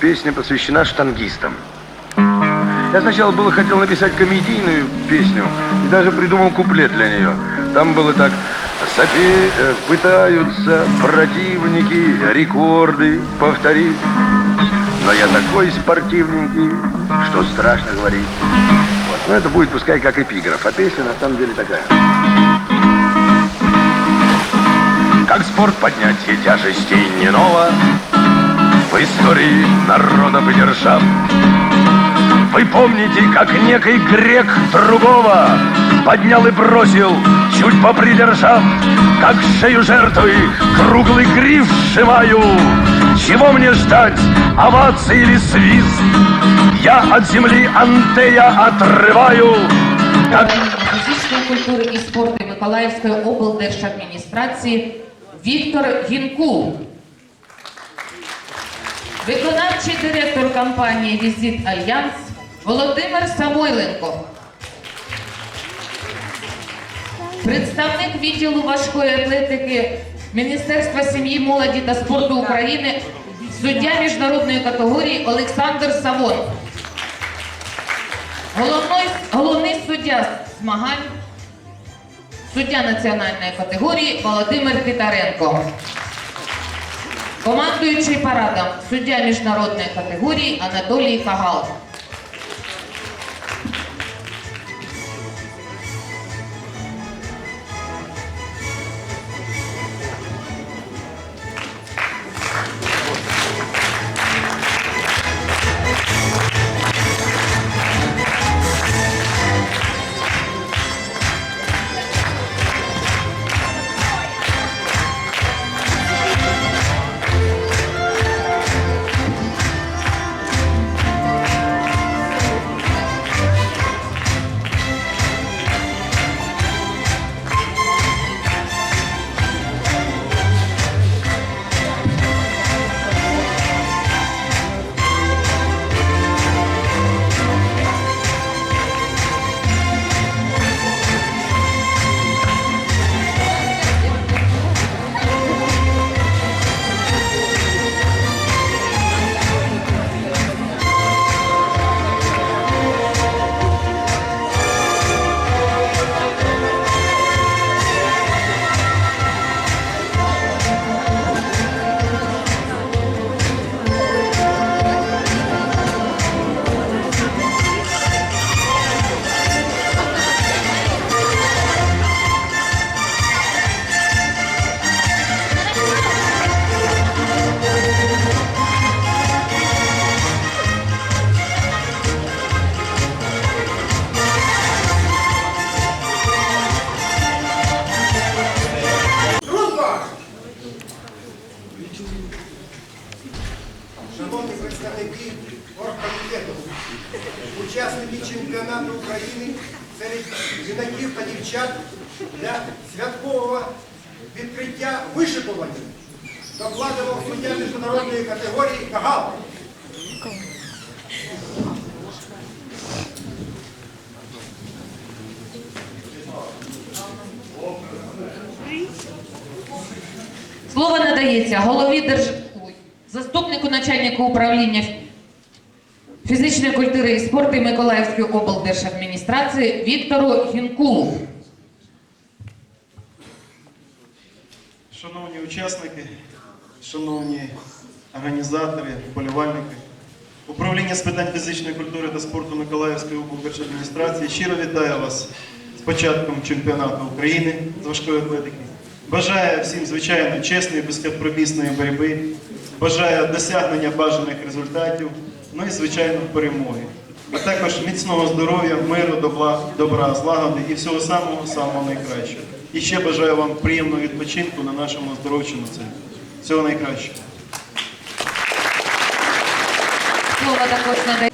Песня посвящена штангистам. Я сначала было хотел написать комедийную песню и даже придумал куплет для нее. Там было так. Сопе э, пытаются противники рекорды повторить. Но я такой спортивненький, что страшно говорить. Вот. Но это будет пускай как эпиграф, а песня на самом деле такая. Как спорт поднятие тяжестей не ново В истории народов и держав Вы помните, как некий грек другого Поднял и бросил, чуть попридержав Как шею жертвы круглый гриф сшиваю Чего мне ждать, овации или свист Я от земли антея отрываю Как фізичної культури і спорту Миколаївської облдержадміністрації Віктор Гінкул. Виконавчий директор компанії Візит Альянс Володимир Самойленко. Представник відділу важкої атлетики Міністерства сім'ї, молоді та спорту України, суддя міжнародної категорії Олександр Савон. Головний, головний суддя змагань, суддя національної категорії Володимир Титаренко. Командуючий парадом суддя міжнародної категорії Анатолій Кагал. Шановні представники оргкомітету, учасники чемпіонату України серед юнаків та дівчат для святкового відкриття вишикування докладував суддя міжнародної категорії Кагал. Слово надається голові держ... Заступнику начальника управління фізичної культури і спорту Миколаївської облдержадміністрації Віктору Гінкулу. Шановні учасники, шановні організатори, вболівальники, управління з питань фізичної культури та спорту Миколаївської облдержадміністрації щиро вітаю вас з початком чемпіонату України з важкої атлетики. Бажаю всім, звичайно, чесної, безкомпромісної боротьби, бажаю досягнення бажаних результатів, ну і, звичайно, перемоги. А також міцного здоров'я, миру, добра, добра, злагоди і всього самого самого найкращого. І ще бажаю вам приємного відпочинку на нашому оздоровчому центрі. Всього найкращого. Слово також надає.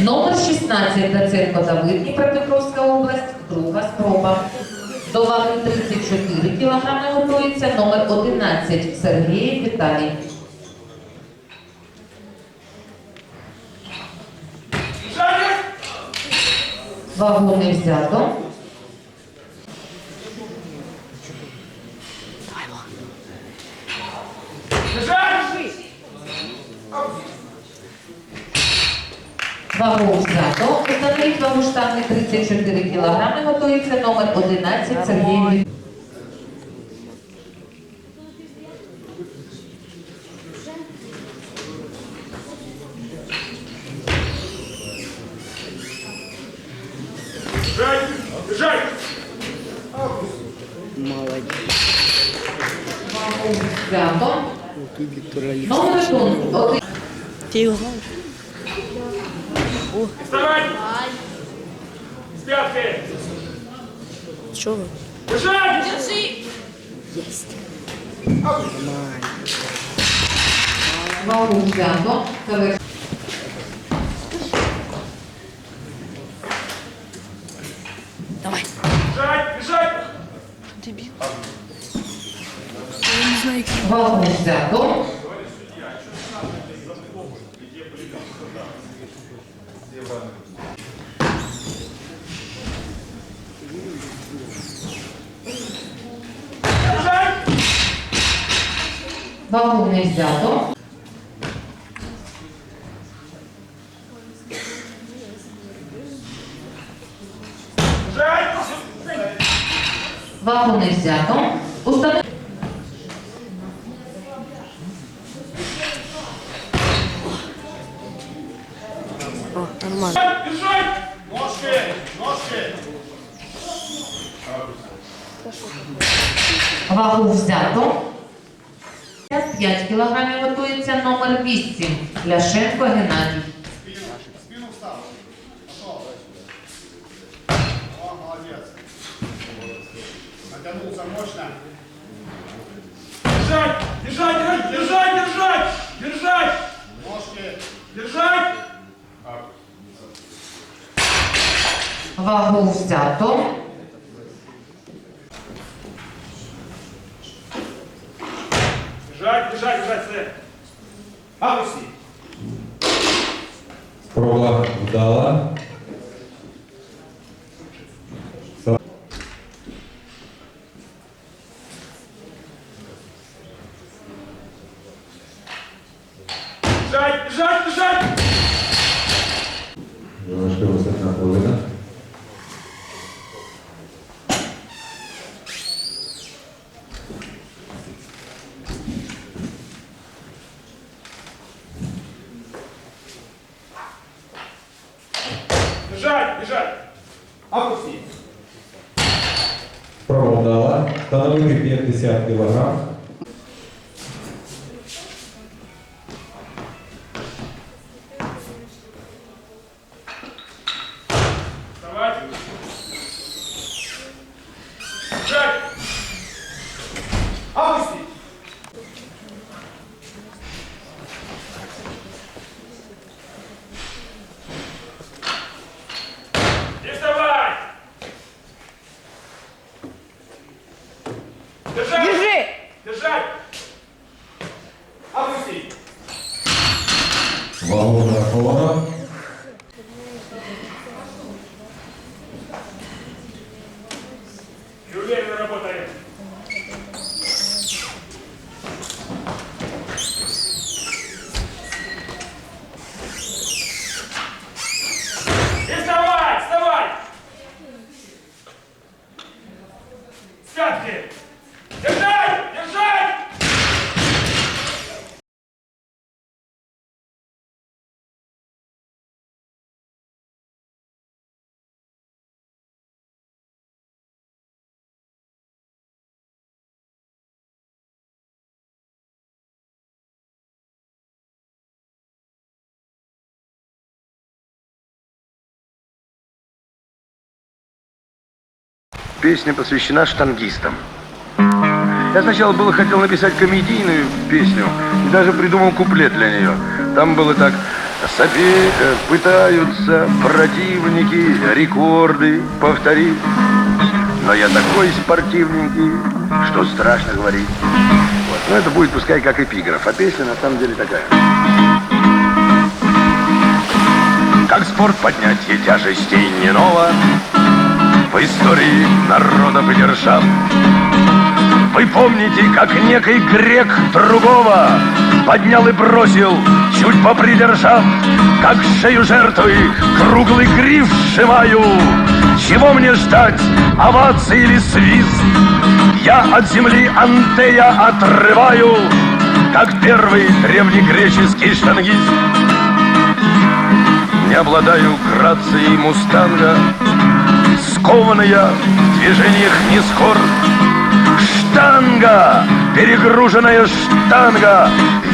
Номер 16 та церква Давид, Дніпропетровська область, друга спроба. До ваги 34 кг готується номер 11 Сергій Віталій. Вагу не взято. Вагу взято. Установіть вагу штанги 34 кг. Готується номер 11 Сергій Взято. Номер. Один. Ти його знаєш? Вставать! С пятки! Що ви? Бежать! Єсть. Вагу взято. Завершено. Вагу не взято. Вагу не взято. Нормально. Бежать! Ножки! Ножки! Вагу взято. 5 кілограмів готується номер 8. Ляшенко Геннадій. О, молодец. Натянулся мощно. Бежать! Бежать! Держать! Держать! Держать! Ножки. Держать! Вагу взято. Бежать! Бежать! Бежать! Стоять! Опусти! Спроба вдала. Вдала. Встановити 50 кг. Вставать! Неуверенно работаем. Песня посвящена штангистам. Я сначала было хотел написать комедийную песню и даже придумал куплет для нее. Там было так. Сопе э, пытаются противники рекорды повторить. Но я такой спортивненький, что страшно говорить. Вот. Но это будет пускай как эпиграф, а песня на самом деле такая. как спорт поднятия тяжестей не ново в истории народов и держав. Вы помните, как некий грек другого поднял и бросил, чуть попридержав, как шею жертвы круглый гриф сжимаю. Чего мне ждать, овации или свист? Я от земли Антея отрываю, как первый древнегреческий штангист. Не обладаю грацией мустанга, скованный я в движениях не скор. Штанга, перегруженная штанга,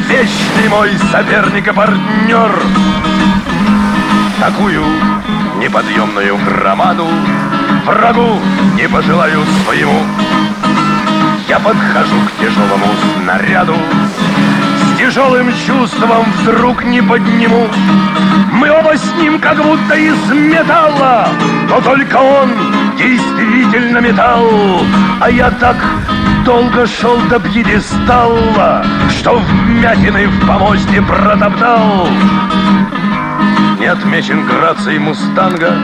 вечный мой соперник и партнер. Такую неподъемную громаду врагу не пожелаю своему. Я подхожу к тяжелому снаряду, тяжелым чувством вдруг не подниму. Мы оба с ним как будто из металла, но только он действительно металл, а я так долго шел до пьедестала, что вмятины в помосте протоптал. Не отмечен грацией мустанга,